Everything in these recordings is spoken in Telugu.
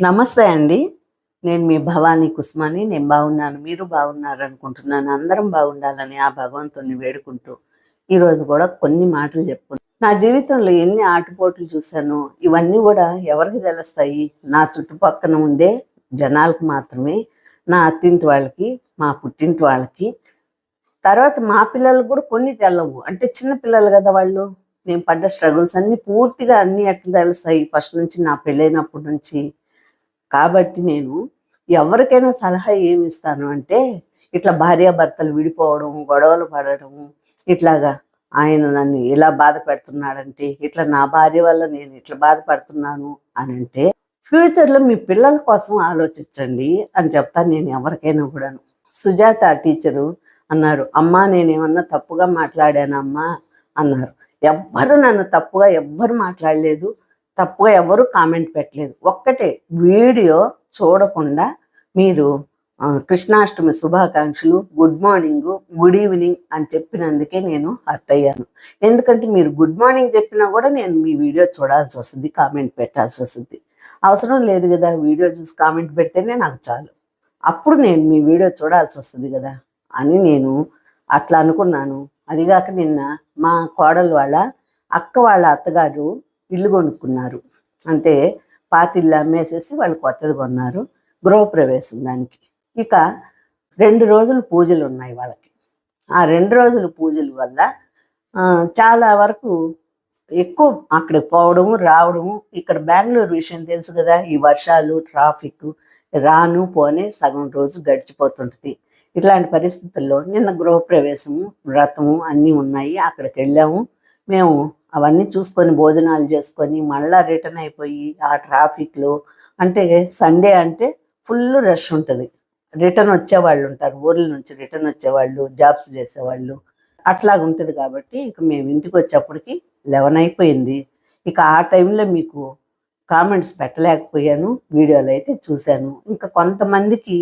నమస్తే అండి. నేను మీ భవానీ కుస్మాని. నేను బాగున్నాను. మీరు బాగున్నారు అనుకుంటున్నాను అందరం బాగుండాలని ఆ భగవంతుని వేడుకుంటూ ఈరోజు కూడా కొన్ని మాటలు చెప్పుకుంటాను నా జీవితంలో ఎన్ని ఆటుపోట్లు చూశాను ఇవన్నీ కూడా ఎవరికి తెలుస్తాయి? నా చుట్టుపక్కన ఉండే జనాలకు మాత్రమే నా అత్తింటి వాళ్ళకి మా పుట్టింటి వాళ్ళకి. తర్వాత మా పిల్లలకు కూడా కొన్ని తెల్లవు అంటే చిన్న పిల్లలు కదా వాళ్ళు. నేను పడ్డ స్ట్రగుల్స్ అన్ని పూర్తిగా అన్ని ఎట్లా తెలుస్తాయి? ఫస్ట్ నుంచి నా పెళ్ళైనప్పటి నుంచి కాబట్టి నేను ఎవరికైనా సలహా ఏమి ఇస్తాను అంటే ఇట్లా భార్యాభర్తలు విడిపోవడం గొడవలు పడడం ఇట్లాగా ఆయన నన్ను ఇలా బాధ పెడుతున్నాడంటే ఇట్లా నా భార్య వల్ల నేను ఇట్లా బాధపడుతున్నాను అని అంటే ఫ్యూచర్లో మీ పిల్లల కోసం ఆలోచించండి అని చెప్తాను నేను ఎవరికైనా కూడాను. సుజాత టీచరు అన్నారు అమ్మా నేనేమన్నా తప్పుగా మాట్లాడానమ్మా అన్నారు. ఎవ్వరు నన్ను తప్పుగా ఎవ్వరు మాట్లాడలేదు. తప్పుగా ఎవరు కామెంట్ పెట్టలేదు. ఒక్కటే వీడియో చూడకుండా మీరు కృష్ణాష్టమి శుభాకాంక్షలు గుడ్ మార్నింగ్ గుడ్ ఈవినింగ్ అని చెప్పినందుకే నేను హర్ట్ అయ్యాను ఎందుకంటే మీరు గుడ్ మార్నింగ్ చెప్పినా కూడా నేను మీ వీడియో చూడాల్సి వస్తుంది కామెంట్ పెట్టాల్సి వస్తుంది. అవసరం లేదు కదా వీడియో చూసి కామెంట్ పెడితేనే నాకు చాలు. అప్పుడు నేను మీ వీడియో చూడాల్సి వస్తుంది కదా అని నేను అట్లా అనుకున్నాను. అదిగాక నిన్న మా కోడలు వాళ్ళ అక్క వాళ్ళ అత్తగారు ఇల్లు కొనుక్కున్నారు. అంటే పాతిల్లు అమ్మేసేసి వాళ్ళు కొత్తది కొన్నారు. గృహప్రవేశం దానికి. ఇక రెండు రోజులు పూజలు ఉన్నాయి వాళ్ళకి. ఆ రెండు రోజులు పూజల వల్ల చాలా వరకు ఎక్కువ అక్కడికి పోవడము రావడము ఇక్కడ బెంగళూరు విషయం తెలుసు కదా ఈ వర్షాలు ట్రాఫిక్ రాను పోనే సగం రోజు గడిచిపోతుంటుంది. ఇట్లాంటి పరిస్థితుల్లో నిన్న గృహప్రవేశము వ్రతము అన్నీ ఉన్నాయి. అక్కడికి వెళ్ళాము. మేము అవన్నీ చూసుకొని భోజనాలు చేసుకొని మళ్ళీ రిటర్న్ అయిపోయి ఆ ట్రాఫిక్లో అంటే సండే అంటే ఫుల్ రష్ ఉంటుంది. రిటర్న్ వచ్చేవాళ్ళు ఉంటారు. ఊర్ల నుంచి రిటర్న్ వచ్చేవాళ్ళు జాబ్స్ చేసేవాళ్ళు. అట్లాగ ఉంటుంది కాబట్టి ఇక మేము ఇంటికి వచ్చేప్పటికి లెవెన్ అయిపోయింది. ఇక ఆ టైంలో మీకు కామెంట్స్ పెట్టలేకపోయాను. వీడియోలు అయితే చూశాను. ఇంకా కొంతమందికి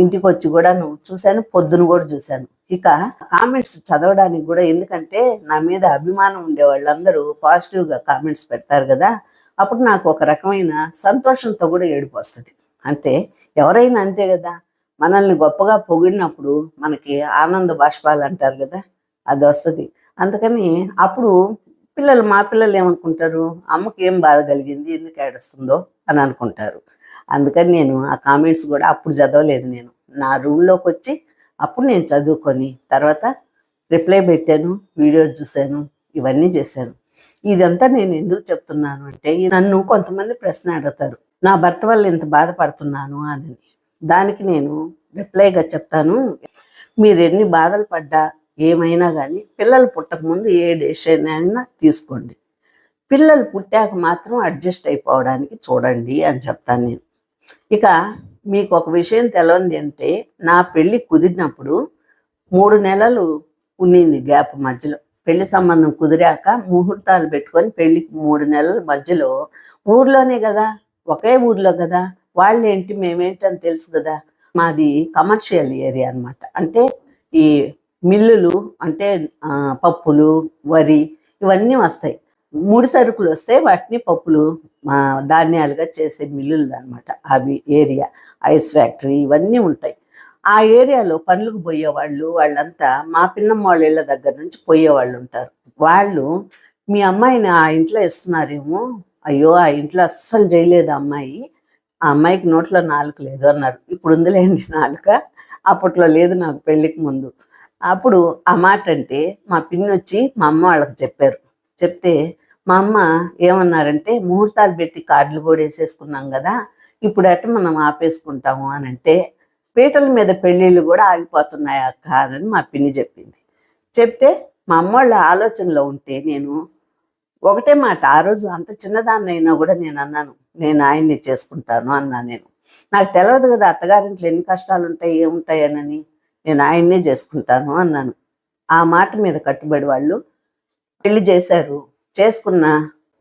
ఇంటికి వచ్చి నువ్వు చూశాను పొద్దున కూడా చూశాను. ఇక కామెంట్స్ చదవడానికి కూడా ఎందుకంటే నా మీద అభిమానం ఉండే వాళ్ళందరూ పాజిటివ్గా కామెంట్స్ పెడతారు కదా అప్పుడు నాకు ఒక రకమైన సంతోషంతో కూడా ఏడుపు వస్తుంది. అంతే ఎవరైనా అంతే కదా మనల్ని గొప్పగా పొగిడినప్పుడు మనకి ఆనంద బాష్పాలు అంటారు కదా అది వస్తుంది. అందుకని అప్పుడు పిల్లలు మా పిల్లలు ఏమనుకుంటారు అమ్మకి ఏం బాధ కలిగింది ఎందుకు ఏడుస్తుందో అని అనుకుంటారు. అందుకని నేను ఆ కామెంట్స్ కూడా అప్పుడు చదవలేదు నేను. నా రూమ్లోకి వచ్చి అప్పుడు నేను చదువుకొని తర్వాత రిప్లై పెట్టాను వీడియో చూశాను ఇవన్నీ చేశాను. ఇదంతా నేను ఎందుకు చెప్తున్నాను అంటే నన్ను కొంతమంది ప్రశ్న అడుగుతారు. నా భర్త వల్ల ఇంత బాధపడుతున్నాను అని. దానికి నేను రిప్లైగా చెప్తాను. మీరు ఎన్ని బాధలు పడ్డా ఏమైనా కానీ పిల్లలు పుట్టక ముందు ఏ డెసిషన్ అయినా తీసుకోండి. పిల్లలు పుట్టాక మాత్రం అడ్జస్ట్ అయిపోవడానికి చూడండి అని చెప్తాను నేను. ఇక మీకు ఒక విషయం తెలియంది అంటే నా పెళ్ళి కుదిరినప్పుడు మూడు నెలలు ఉన్నింది గ్యాప్ మధ్యలో. పెళ్ళి సంబంధం కుదిరాక ముహూర్తాలు పెట్టుకొని పెళ్ళికి మూడు నెలల మధ్యలో ఊర్లోనే కదా ఒకే ఊర్లో కదా వాళ్ళు ఏంటి తెలుసు కదా. మాది కమర్షియల్ ఏరియా అన్నమాట. అంటే ఈ మిల్లులు అంటే పప్పులు వరి ఇవన్నీ వస్తాయి. ముడి సరుకులు వస్తే వాటిని పప్పులు మా ధాన్యాలుగా చేసే మిల్లులు అనమాట అవి ఏరియా ఐస్ ఫ్యాక్టరీ ఇవన్నీ ఉంటాయి. ఆ ఏరియాలో పనులకు పోయేవాళ్ళు వాళ్ళంతా మా పిన్నమ్మ వాళ్ళ ఇళ్ళ దగ్గర నుంచి పోయేవాళ్ళు ఉంటారు. వాళ్ళు మీ అమ్మాయిని ఆ ఇంట్లో ఇస్తున్నారేమో అయ్యో ఆ ఇంట్లో అస్సలు చేయలేదు అమ్మాయి. ఆ అమ్మాయికి నోట్లో నాలుక లేదు అన్నారు. ఇప్పుడు ఉందిలేండి నాలుక అప్పట్లో లేదు నాకు పెళ్ళికి ముందు. అప్పుడు ఆ మాట అంటే మా పిన్ని వచ్చి మా అమ్మ వాళ్ళకి చెప్పారు. చెప్తే మా అమ్మ ఏమన్నారంటే ముహూర్తాలు పెట్టి కార్డులు కూడా వేసేసుకున్నాం కదా ఇప్పుడు అట్ట మనం ఆపేసుకుంటాము అని అంటే పీటల మీద పెళ్ళిళ్ళు కూడా ఆగిపోతున్నాయి అక్క అని మా పిన్ని చెప్పింది. చెప్తే మా అమ్మ వాళ్ళ ఆలోచనలో ఉంటే నేను ఒకటే మాట ఆ రోజు అంత చిన్నదాన్నైనా కూడా నేను అన్నాను నేను ఆయన్ని చేసుకుంటాను అన్నా నేను. నాకు తెలియదు కదా అత్తగారింట్లో ఎన్ని కష్టాలు ఉంటాయి ఏముంటాయనని నేను ఆయన్నే చేసుకుంటాను అన్నాను. ఆ మాట మీద కట్టుబడి వాళ్ళు పెళ్ళి చేశారు. చేసుకున్న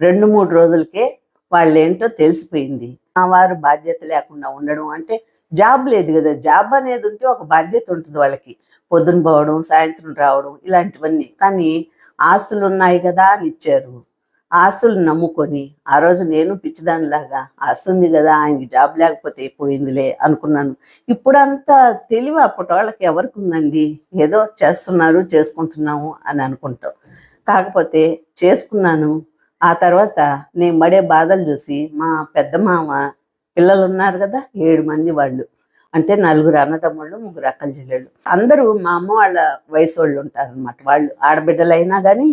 రెండు మూడు రోజులకే వాళ్ళు ఏంటో తెలిసిపోయింది. మా వారు బాధ్యత లేకుండా ఉండడం అంటే జాబ్ లేదు కదా. జాబ్ అనేది ఉంటే ఒక బాధ్యత ఉంటుంది వాళ్ళకి. పొద్దున పోవడం సాయంత్రం రావడం ఇలాంటివన్నీ. కానీ ఆస్తులు ఉన్నాయి కదా అని ఇచ్చారు. ఆస్తులు నమ్ముకొని ఆ రోజు నేను పిచ్చిదానిలాగా ఆస్తుంది కదా ఆయనకి జాబ్ లేకపోతే పోయిందిలే అనుకున్నాను. ఇప్పుడంతా తెలివి అప్పటి వాళ్ళకి ఎవరికి ఉందండి? ఏదో చేస్తున్నారు చేసుకుంటున్నాము అని అనుకుంటాం. కాకపోతే చేసుకున్నాను. ఆ తర్వాత నేను పడే బాధలు చూసి మా పెద్ద మామ పిల్లలు ఉన్నారు కదా ఏడు మంది వాళ్ళు. అంటే నలుగురు అన్నదమ్ముళ్ళు ముగ్గురు అక్కల చెల్లెళ్ళు. అందరూ మా అమ్మ వాళ్ళ వయసు వాళ్ళు ఉంటారనమాట వాళ్ళు. ఆడబిడ్డలైనా కానీ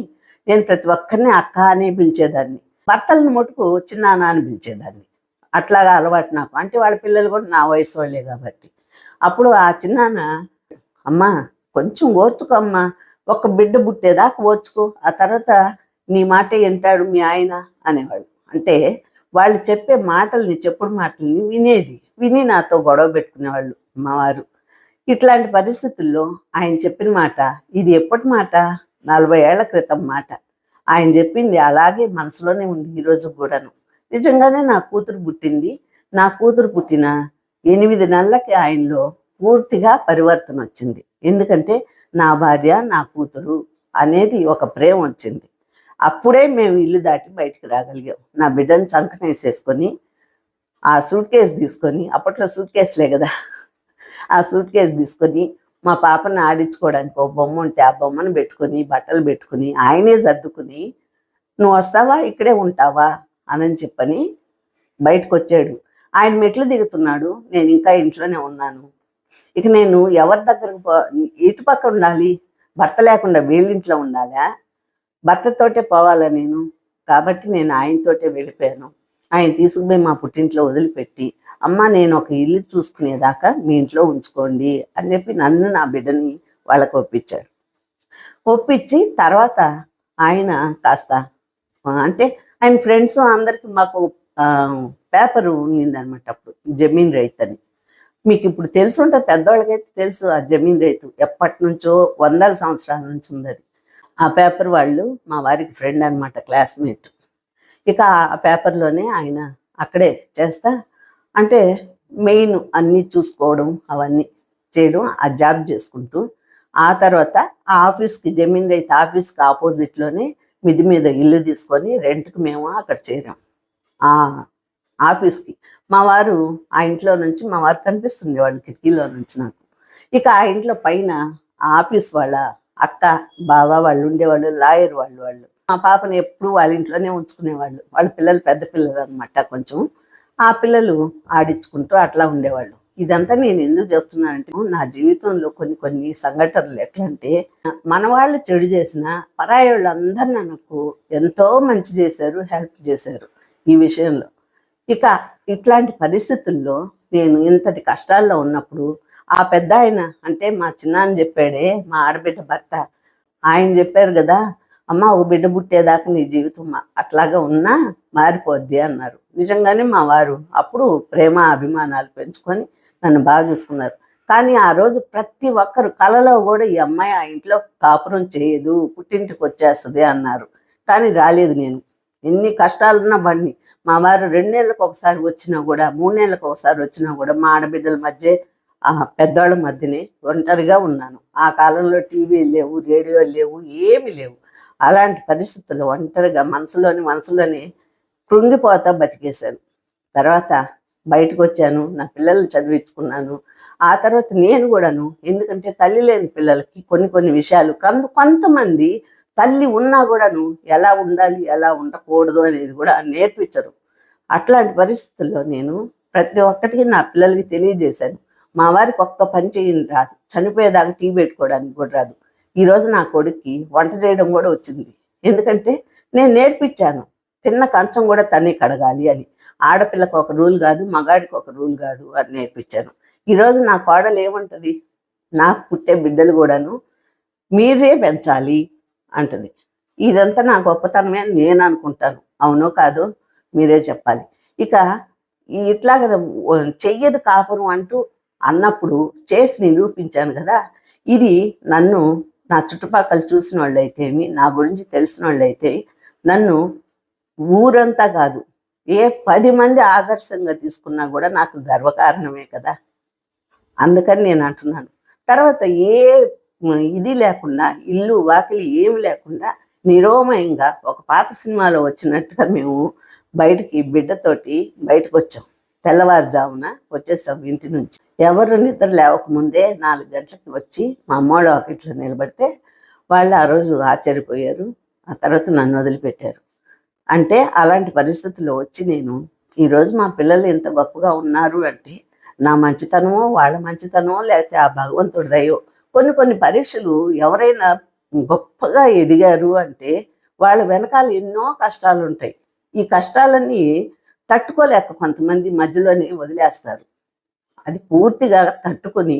నేను ప్రతి ఒక్కరిని అక్క అని పిలిచేదాన్ని. భర్తలను మటుకు చిన్నాన్న అని పిలిచేదాన్ని. అట్లాగా అలవాటు నాకు. అంటే వాళ్ళ పిల్లలు కూడా నా వయసు వాళ్ళే కాబట్టి. అప్పుడు ఆ చిన్నాన్న అమ్మా కొంచెం ఓర్చుకో అమ్మా. ఒక బిడ్డ పుట్టేదాకా ఓర్చుకో ఆ తర్వాత నీ మాట వింటాడు మీ ఆయన అనేవాడు అంటే వాళ్ళు చెప్పే మాటల్ని చెప్పుడు మాటల్ని వినేది విని నాతో గొడవ పెట్టుకునేవాళ్ళు అమ్మవారు. ఇట్లాంటి పరిస్థితుల్లో ఆయన చెప్పిన మాట ఇది ఎప్పటి మాట? నలభై ఏళ్ళ క్రితం మాట. ఆయన చెప్పింది అలాగే మనసులోనే ఉంది ఈరోజు కూడాను. నిజంగానే నా కూతురు పుట్టింది. నా కూతురు పుట్టిన ఎనిమిది నెలలకి ఆయనలో పూర్తిగా పరివర్తన వచ్చింది ఎందుకంటే నా భార్య నా కూతురు అనేది ఒక ప్రేమ వచ్చింది. అప్పుడే మేము ఇల్లు దాటి బయటికి రాగలిగాం. నా బిడ్డను చంకనేసేసుకొని ఆ సూట్ కేసు తీసుకొని అప్పట్లో సూట్ కేసులే కదా. ఆ సూట్ కేసు తీసుకొని మా పాపని ఆడించుకోవడానికి ఒక బొమ్మ ఉంటే ఆ బొమ్మను పెట్టుకొని బట్టలు పెట్టుకుని ఆయనే సర్దుకుని నువ్వు వస్తావా? ఇక్కడే ఉంటావా? అని చెప్పని బయటకు వచ్చాడు ఆయన మెట్లు దిగుతున్నాడు. నేను ఇంకా ఇంట్లోనే ఉన్నాను. ఇక నేను ఎవరి దగ్గరకు పో ఇటు పక్క ఉండాలి? భర్త లేకుండా వీళ్ళింట్లో ఉండాలా? భర్తతోటే పోవాలా నేను? కాబట్టి నేను ఆయనతోటే వెళ్ళిపోయాను. ఆయన తీసుకుపోయి మా పుట్టింట్లో వదిలిపెట్టి అమ్మ నేను ఒక ఇల్లు చూసుకునేదాకా మీ ఇంట్లో ఉంచుకోండి అని చెప్పి నన్ను నా బిడ్డని వాళ్ళకి ఒప్పించాడు. ఒప్పించి తర్వాత ఆయన కాస్త అంటే ఆయన ఫ్రెండ్స్ అందరికి మాకు పేపర్ ఉన్నిందనమాట అప్పుడు జమీన్ రైతని. మీకు ఇప్పుడు తెలుసు ఉంటుంది పెద్దవాళ్ళకైతే తెలుసు ఆ జమీన్ రైతు ఎప్పటి నుంచో వందల సంవత్సరాల నుంచి ఉంది అది ఆ పేపర్ వాళ్ళు మా వారికి ఫ్రెండ్ అనమాట క్లాస్మేట్. ఇక ఆ పేపర్లోనే ఆయన అక్కడే చేస్తా. అంటే మెయిన్ అన్నీ చూసుకోవడం అవన్నీ చేయడం ఆ జాబ్ చేసుకుంటూ. ఆ తర్వాత ఆ ఆఫీస్కి జమీన్ రైతు ఆఫీస్కి ఆపోజిట్లోనే మిది మీద ఇల్లు తీసుకొని రెంట్కి మేము అక్కడ చేరాం. ఆఫీస్కి. మా వారు ఆ ఇంట్లో నుంచి మా వారు కనిపిస్తుండేవాళ్ళు కిటికీలో నుంచి నాకు. ఇక ఆ ఇంట్లో పైన ఆఫీస్ వాళ్ళ అక్క బావ వాళ్ళు ఉండేవాళ్ళు లాయర్ వాళ్ళు వాళ్ళు. మా పాపని ఎప్పుడు వాళ్ళ ఇంట్లోనే ఉంచుకునేవాళ్ళు. వాళ్ళ పిల్లలు పెద్ద పిల్లలు అనమాట కొంచెం. ఆ పిల్లలు ఆడించుకుంటూ అట్లా ఉండేవాళ్ళు. ఇదంతా నేను ఎందుకు చెప్తున్నానంటే నా జీవితంలో కొన్ని కొన్ని సంఘటనలు ఎట్లంటే మన వాళ్ళు చెడు చేసిన పరాయి వాళ్ళందరూ నాకు ఎంతో మంచి చేశారు హెల్ప్ చేశారు ఈ విషయంలో. ఇక ఇట్లాంటి పరిస్థితుల్లో నేను ఇంతటి కష్టాల్లో ఉన్నప్పుడు ఆ పెద్ద ఆయన అంటే మా చిన్నాన్న చెప్పాడే మా ఆడబిడ్డ భర్త ఆయన చెప్పారు కదా అమ్మ ఒక బిడ్డ పుట్టేదాకా నీ జీవితం అట్లాగా ఉన్నా మారిపోద్ది అన్నారు. నిజంగానే మా వారు అప్పుడు ప్రేమ అభిమానాలు పెంచుకొని నన్ను బాగా చూసుకున్నారు. కానీ ఆ రోజు ప్రతి ఒక్కరు కలలో కూడా ఈ అమ్మాయి ఆ ఇంట్లో కాపురం చేయదు పుట్టింటికి వచ్చేస్తుంది అన్నారు. కానీ రాలేదు నేను. ఎన్ని కష్టాలున్నా బండి మా వారు రెండేళ్ళకి ఒకసారి వచ్చినా కూడా మూడు నెలలకు ఒకసారి వచ్చినా కూడా మా ఆడబిడ్డల మధ్య ఆ పెద్దవాళ్ళ మధ్యనే ఒంటరిగా ఉన్నాను. ఆ కాలంలో టీవీ లేవు రేడియో లేవు ఏమీ లేవు. అలాంటి పరిస్థితుల్లో ఒంటరిగా మనసులోని మనసులోనే కృంగిపోతా బతికేశాను. తర్వాత బయటకు వచ్చాను నా పిల్లల్ని చదివించుకున్నాను. ఆ తర్వాత నేను కూడాను ఎందుకంటే తల్లి లేని పిల్లలకి కొన్ని కొన్ని విషయాలు కొంత కొంతమంది తల్లి ఉన్నా కూడాను ఎలా ఉండాలి ఎలా ఉండకూడదు అనేది కూడా నేర్పించరు. అట్లాంటి పరిస్థితుల్లో నేను ప్రతి ఒక్కటికి నా పిల్లలకి తెలియజేశాను. మా వారికి ఒక్క పని చేయని రాదు. చనిపోయేదాకా టీ పెట్టుకోవడానికి కూడా రాదు. ఈరోజు నా కొడుక్కి వంట చేయడం కూడా వచ్చింది. ఎందుకంటే నేను నేర్పించాను. తిన్న కంచం కూడా తనే కడగాలి అని. ఆడపిల్లకు ఒక రూల్ కాదు మగాడికి ఒక రూల్ కాదు అని నేర్పించాను. ఈరోజు నా కోడలు ఏముంటుంది? నాకు పుట్టే బిడ్డలు కూడాను మీరే పెంచాలి అంటది. ఇదంతా నా గొప్పతనమే అని నేను అనుకుంటాను. అవునో కాదో మీరే చెప్పాలి. ఇక ఇట్లాగ చెయ్యదు కాపురం అంటూ అన్నప్పుడు చేసి నిరూపించాను కదా ఇది నన్ను నా చుట్టుపక్కల చూసిన వాళ్ళైతేమి నా గురించి తెలిసిన వాళ్ళైతే నన్ను ఊరంతా కాదు ఏ పది మంది ఆదర్శంగా తీసుకున్నా కూడా నాకు గర్వకారణమే కదా. అందుకని నేను అంటున్నాను. తర్వాత ఏ ఇది లేకుండా ఇల్లు వాకిలి ఏమి లేకుండా నిరోమయంగా ఒక పాత సినిమాలో వచ్చినట్టుగా మేము బయటికి బిడ్డతోటి బయటకు వచ్చాం తెల్లవారుజామున వచ్చేసాం ఇంటి నుంచి. ఎవరు నిద్ర లేవకముందే నాలుగు గంటలకి వచ్చి మా అమ్మోళ్ళ ఒకటిలో నిలబడితే వాళ్ళు ఆ రోజు ఆశ్చర్యపోయారు. ఆ తర్వాత నన్ను వదిలిపెట్టారు. అంటే అలాంటి పరిస్థితుల్లో వచ్చి నేను ఈరోజు మా పిల్లలు ఎంత గొప్పగా ఉన్నారు అంటే నా మంచితనమో వాళ్ళ మంచితనమో లేకపోతే ఆ భగవంతుడిదయో కొన్ని కొన్ని పరీక్షలు ఎవరైనా గొప్పగా ఎదిగారు అంటే వాళ్ళ వెనకాల ఎన్నో కష్టాలు ఉంటాయి ఈ కష్టాలన్నీ తట్టుకోలేక కొంతమంది మధ్యలోనే వదిలేస్తారు. అది పూర్తిగా తట్టుకొని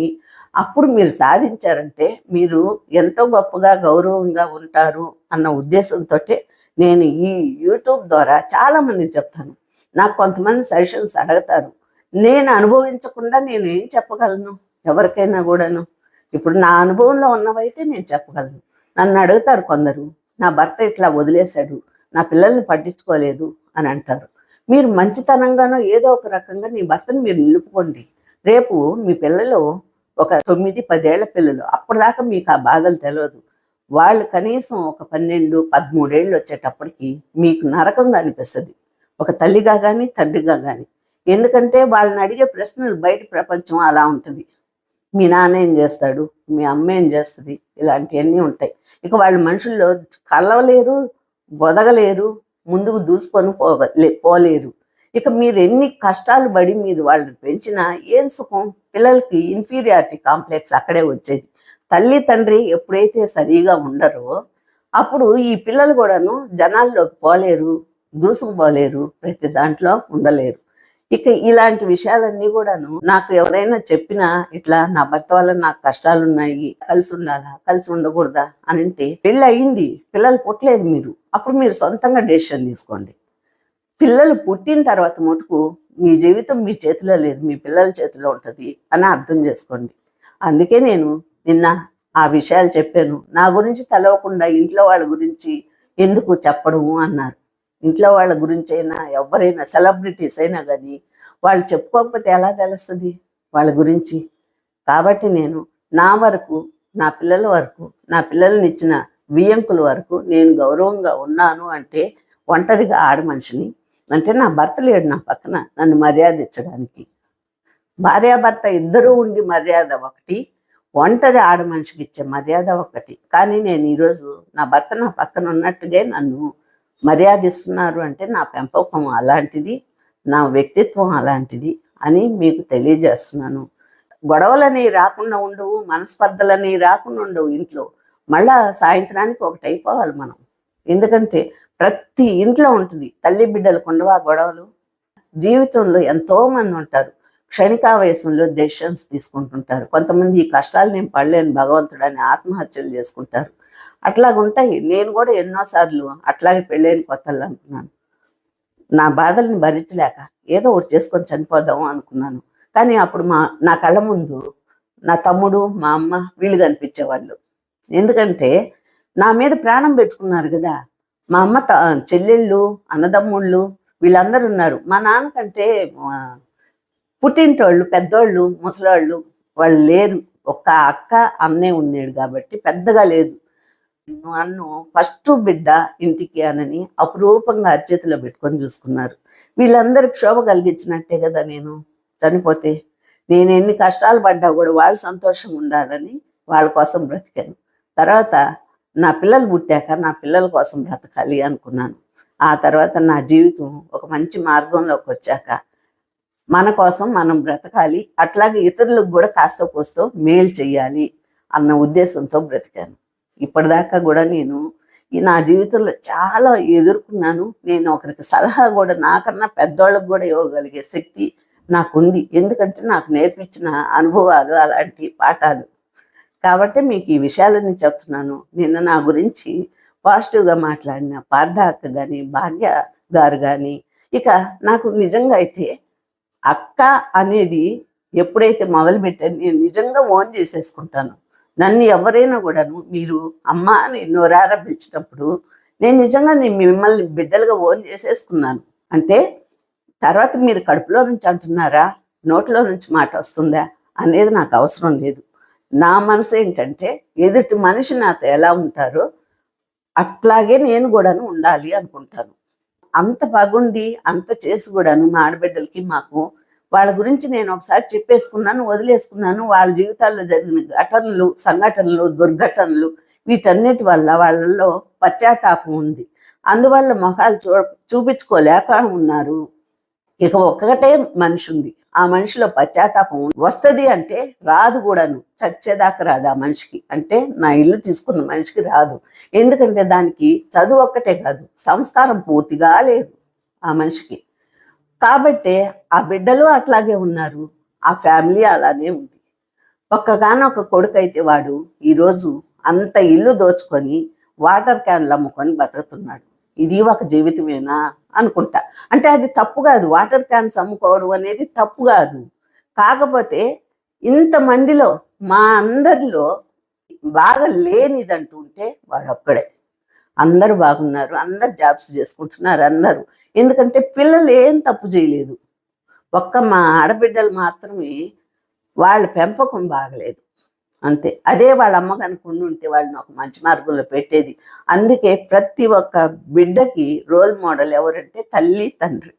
అప్పుడు మీరు సాధించారంటే మీరు ఎంతో గొప్పగా గౌరవంగా ఉంటారు అన్న ఉద్దేశంతో నేను ఈ యూట్యూబ్ ద్వారా చాలా మందికి చెప్తాను. నాకు కొంతమంది సజెషన్స్ అడుగుతారు. నేను అనుభవించకుండా నేను ఏం చెప్పగలను? ఎవరికైనా కూడాను. ఇప్పుడు నా అనుభవంలో ఉన్నవైతే నేను చెప్పగలను. నన్ను అడుగుతారు కొందరు నా భర్త ఇట్లా వదిలేశాడు నా పిల్లల్ని పట్టించుకోలేదు అని అంటారు. మీరు మంచితనంగానో ఏదో ఒక రకంగా మీ భర్తను మీరు నిలుపుకోండి. రేపు మీ పిల్లలు ఒక తొమ్మిది పదేళ్ళ పిల్లలు అప్పటిదాకా మీకు ఆ బాధలు తెలియదు వాళ్ళు కనీసం ఒక పన్నెండు పదమూడేళ్ళు వచ్చేటప్పటికి మీకు నరకంగా అనిపిస్తుంది. ఒక తల్లిగా కానీ తండ్రిగా కానీ ఎందుకంటే వాళ్ళని అడిగే ప్రశ్నలు బయట ప్రపంచం అలా ఉంటుంది. మీ నాన్న ఏం చేస్తాడు? మీ అమ్మ ఏం చేస్తుంది? ఇలాంటివన్నీ ఉంటాయి. ఇక వాళ్ళు మనుషుల్లో కలవలేరు బొదగలేరు ముందుకు దూసుకొని పోగలే పోలేరు. ఇక మీరు ఎన్ని కష్టాలు పడి మీరు వాళ్ళని పెంచినా ఏం సుఖం? పిల్లలకి ఇన్ఫీరియారిటీ కాంప్లెక్స్ అక్కడే వచ్చేది. తల్లి తండ్రి ఎప్పుడైతే సరిగా ఉండరో అప్పుడు ఈ పిల్లలు కూడాను జనాల్లోకి పోలేరు దూసుకుపోలేరు ప్రతి దాంట్లో ఉండలేరు. ఇక ఇలాంటి విషయాలన్నీ కూడాను నాకు ఎవరైనా చెప్పినా ఇట్లా నా భర్త వల్ల నాకు కష్టాలు ఉన్నాయి కలిసి ఉండాలా కలిసి ఉండకూడదా అని అంటే పెళ్ళి అయింది పిల్లలు పుట్టలేదు మీరు. అప్పుడు మీరు సొంతంగా డెసిషన్ తీసుకోండి. పిల్లలు పుట్టిన తర్వాత మటుకు మీ జీవితం మీ చేతిలో లేదు మీ పిల్లల చేతిలో ఉంటుంది అని అర్థం చేసుకోండి. అందుకే నేను నిన్న ఆ విషయాలు చెప్పాను. నా గురించి తెలవకుండా ఇంట్లో వాళ్ళ గురించి ఎందుకు చెప్పడము అన్నారు. ఇంట్లో వాళ్ళ గురించి అయినా ఎవరైనా సెలబ్రిటీస్ అయినా కానీ వాళ్ళు చెప్పుకోకపోతే ఎలా తెలుస్తుంది వాళ్ళ గురించి? కాబట్టి నేను నా వరకు నా పిల్లల వరకు నా పిల్లల్ని ఇచ్చిన బియ్యంకుల వరకు నేను గౌరవంగా ఉన్నాను అంటే ఒంటరిగా ఆడ మనిషిని అంటే నా భర్త లేడు నా పక్కన నన్ను మర్యాద ఇచ్చడానికి. భార్యాభర్త ఇద్దరూ ఉండి మర్యాద ఒకటి ఒంటరి ఆడ మనిషికి ఇచ్చే మర్యాద ఒకటి. కానీ నేను ఈరోజు నా భర్త నా పక్కన ఉన్నట్టుగా నన్ను మర్యాద ఇస్తున్నారు అంటే నా పెంపకం అలాంటిది నా వ్యక్తిత్వం అలాంటిది అని మీకు తెలియజేస్తున్నాను. గొడవలని రాకుండా ఉండవు మనస్పర్ధలని రాకుండా ఉండవు ఇంట్లో. మళ్ళా సాయంత్రానికి ఒకటి అయిపోవాలి మనం. ఎందుకంటే ప్రతి ఇంట్లో ఉంటుంది తల్లి బిడ్డలకు ఉండవా గొడవలు. జీవితంలో ఎంతో మంది ఉంటారు. క్షణికావేశంలో డెసిషన్స్ తీసుకుంటుంటారు. కొంతమంది ఈ కష్టాలు నేను పడలేను భగవంతుడని ఆత్మహత్యలు చేసుకుంటారు. అట్లాగుంటాయి. నేను కూడా ఎన్నోసార్లు అట్లాగే పెళ్ళైన కొత్తలు అనుకున్నాను. నా బాధల్ని భరించలేక ఏదో ఒకటి చేసుకొని చనిపోదాము అనుకున్నాను. కానీ అప్పుడు మా నా కళ్ళ ముందు నా తమ్ముడు మా అమ్మ వీళ్ళు కనిపించేవాళ్ళు. ఎందుకంటే నా మీద ప్రాణం పెట్టుకున్నారు కదా. మా అమ్మ త- చెల్లెళ్ళు అన్నదమ్ముళ్ళు వీళ్ళందరూ ఉన్నారు. మా నాన్నకంటే పుట్టింటోళ్ళు పెద్దోళ్ళు ముసలోళ్ళు వాళ్ళు లేరు. ఒక్క అక్క అన్నే ఉన్నాడు కాబట్టి పెద్దగా లేదు. నన్ను ఫస్ట్ బిడ్డ ఇంటికి అనని అపురూపంగా అర్చేతిలో పెట్టుకొని చూసుకున్నారు. వీళ్ళందరికి క్షోభ కలిగించినట్టే కదా నేను చనిపోతే. నేను ఎన్ని కష్టాలు పడ్డా కూడా వాళ్ళు సంతోషంగా ఉండాలని వాళ్ళ కోసం బ్రతికాను. తర్వాత నా పిల్లలు పుట్టాక నా పిల్లల కోసం బ్రతకాలి అనుకున్నాను. ఆ తర్వాత నా జీవితం ఒక మంచి మార్గంలోకి వచ్చాక మన కోసం మనం బ్రతకాలి అట్లాగే ఇతరులకు కూడా కాస్త కోస్తో మేలు చేయాలి అన్న ఉద్దేశంతో బ్రతికాను. ఇప్పటిదాకా కూడా నేను ఈ నా జీవితంలో చాలా ఎదుర్కొన్నాను. నేను ఒకరికి సలహా కూడా నాకన్నా పెద్దవాళ్ళకు కూడా ఇవ్వగలిగే శక్తి నాకుంది. ఎందుకంటే నాకు నేర్పించిన అనుభవాలు అలాంటి పాఠాలు. కాబట్టి మీకు ఈ విషయాలన్నీ చెప్తున్నాను. నిన్న నా గురించి పాజిటివ్గా మాట్లాడిన పార్థ అక్క కానీ భాగ్య గారు కానీ ఇక నాకు నిజంగా అయితే అక్క అనేది ఎప్పుడైతే మొదలుపెట్టాను నేను నిజంగా ఓన్ చేసేసుకుంటాను. నన్ను ఎవరైనా కూడాను మీరు అమ్మ అని నోరారా పిలిచినప్పుడు నేను నిజంగా నేను మిమ్మల్ని బిడ్డలుగా ఓన్ చేసేసుకున్నాను. అంటే తర్వాత మీరు కడుపులో నుంచి అంటున్నారా? నోట్లో నుంచి మాట వస్తుందా? అనేది నాకు అవసరం లేదు. నా మనసు ఏంటంటే ఎదుటి మనిషి నాతో ఎలా ఉంటారో అట్లాగే నేను కూడాను ఉండాలి అనుకుంటాను. అంత బాగుండి అంత చేసి కూడాను మా ఆడబిడ్డలకి మాకు వాళ్ళ గురించి నేను ఒకసారి చెప్పేసుకున్నాను వదిలేసుకున్నాను. వాళ్ళ జీవితాల్లో జరిగిన ఘటనలు సంఘటనలు దుర్ఘటనలు వీటన్నిటి వల్ల వాళ్ళల్లో పశ్చాత్తాపం ఉంది. అందువల్ల మొహాలు చూ చూపించుకోలేక ఉన్నారు ఇక ఒక్కటే మనిషి ఉంది. ఆ మనిషిలో పశ్చాత్తాపం వస్తుంది అంటే రాదు కూడాను. చచ్చేదాకా రాదు ఆ మనిషికి. అంటే నా ఇల్లు తీసుకున్న మనిషికి రాదు. ఎందుకంటే దానికి చదువు ఒక్కటే కాదు. సంస్కారం పూర్తిగా లేదు ఆ మనిషికి. కాబట్టే ఆ బిడ్డలు అట్లాగే ఉన్నారు. ఆ ఫ్యామిలీ అలానే ఉంది. ఒక్కగానొక్క కొడుకు అయితే వాడు ఈరోజు అంత ఇల్లు దోచుకొని వాటర్ క్యాన్లు అమ్ముకొని బతుకుతున్నాడు. ఇది ఒక జీవితమేనా అనుకుంటా. అంటే అది తప్పు కాదు. వాటర్ క్యాన్స్ అమ్ముకోవడం అనేది తప్పు కాదు. కాకపోతే ఇంతమందిలో మా అందరిలో బాగా లేనిదంటుంటే వాడు ఒక్కడే. అందరూ బాగున్నారు అందరు జాబ్స్ చేసుకుంటున్నారు అన్నారు ఎందుకంటే పిల్లలు ఏం తప్పు చేయలేదు. ఒక్క మా ఆడబిడ్డలు మాత్రమే వాళ్ళ పెంపకం బాగలేదు. అంతే. అదే వాళ్ళ అమ్మ కనుక ఉంటే వాళ్ళని ఒక మంచి మార్గంలో పెట్టేది. అందుకే ప్రతి ఒక్క బిడ్డకి రోల్ మోడల్ ఎవరంటే తల్లి తండ్రి.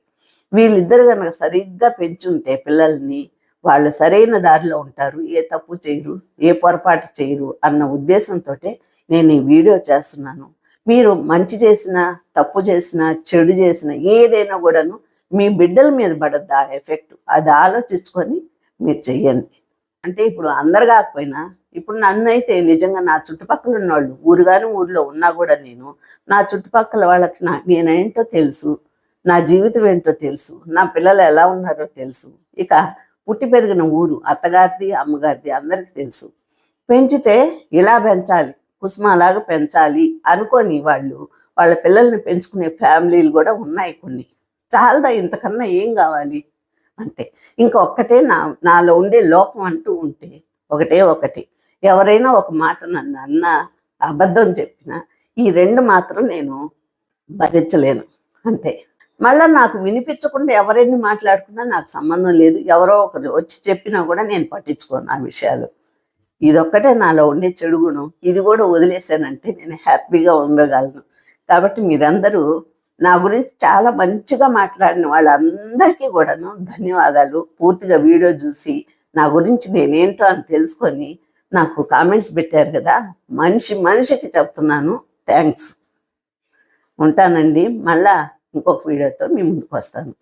వీళ్ళిద్దరు కనుక సరిగ్గా పెంచుంటే పిల్లల్ని వాళ్ళు సరైన దారిలో ఉంటారు ఏ తప్పు చేయరు ఏ పొరపాటు చేయరు అన్న ఉద్దేశంతో నేను ఈ వీడియో చేస్తున్నాను. మీరు మంచి చేసిన తప్పు చేసిన చెడు చేసిన ఏదైనా కూడాను మీ బిడ్డల మీద పడద్దు ఆ ఎఫెక్ట్? అది ఆలోచించుకొని మీరు చెయ్యండి. అంటే ఇప్పుడు అందరు కాకపోయినా ఇప్పుడు నన్ను అయితే నిజంగా నా చుట్టుపక్కల ఉన్నవాళ్ళు ఊరు కానీ ఊరిలో ఉన్నా కూడా నేను నా చుట్టుపక్కల వాళ్ళకి నా నేనేంటో తెలుసు నా జీవితం ఏంటో తెలుసు నా పిల్లలు ఎలా ఉన్నారో తెలుసు. ఇక పుట్టి పెరిగిన ఊరు అత్తగారిది అమ్మగారిది అందరికీ తెలుసు. పెంచితే ఇలా పెంచాలి. కుసుమలాగా పెంచాలి అనుకోని వాళ్ళు వాళ్ళ పిల్లల్ని పెంచుకునే ఫ్యామిలీలు కూడా ఉన్నాయి కొన్ని. చాలదా ఇంతకన్నా ఏం కావాలి? అంతే. ఇంకా ఒక్కటే నా నాలో ఉండే లోపం అంటూ ఉంటే ఒకటే ఒకటి. ఎవరైనా ఒక మాట నన్ను అన్న అబద్ధం చెప్పిన ఈ రెండు మాత్రం నేను భరించలేను. అంతే. మళ్ళీ నాకు వినిపించకుండా ఎవరైనా మాట్లాడుకున్నా నాకు సంబంధం లేదు. ఎవరో ఒకరు వచ్చి చెప్పినా కూడా నేను పట్టించుకోను ఆ విషయాలు. ఇదొక్కటే నాలో ఉండే చెడు గుణం. ఇది కూడా వదిలేసానంటే నేను హ్యాపీగా ఉండగలను. కాబట్టి మీరందరూ నా గురించి చాలా మంచిగా మాట్లాడిన వాళ్ళందరికీ కూడాను ధన్యవాదాలు. పూర్తిగా వీడియో చూసి నా గురించి నేనేంటో అని తెలుసుకొని నాకు కామెంట్స్ పెట్టారు కదా మనిషి మనిషికి చెప్తున్నాను. థ్యాంక్స్ ఉంటానండి. మళ్ళా ఇంకొక వీడియోతో మీ ముందుకు వస్తాను.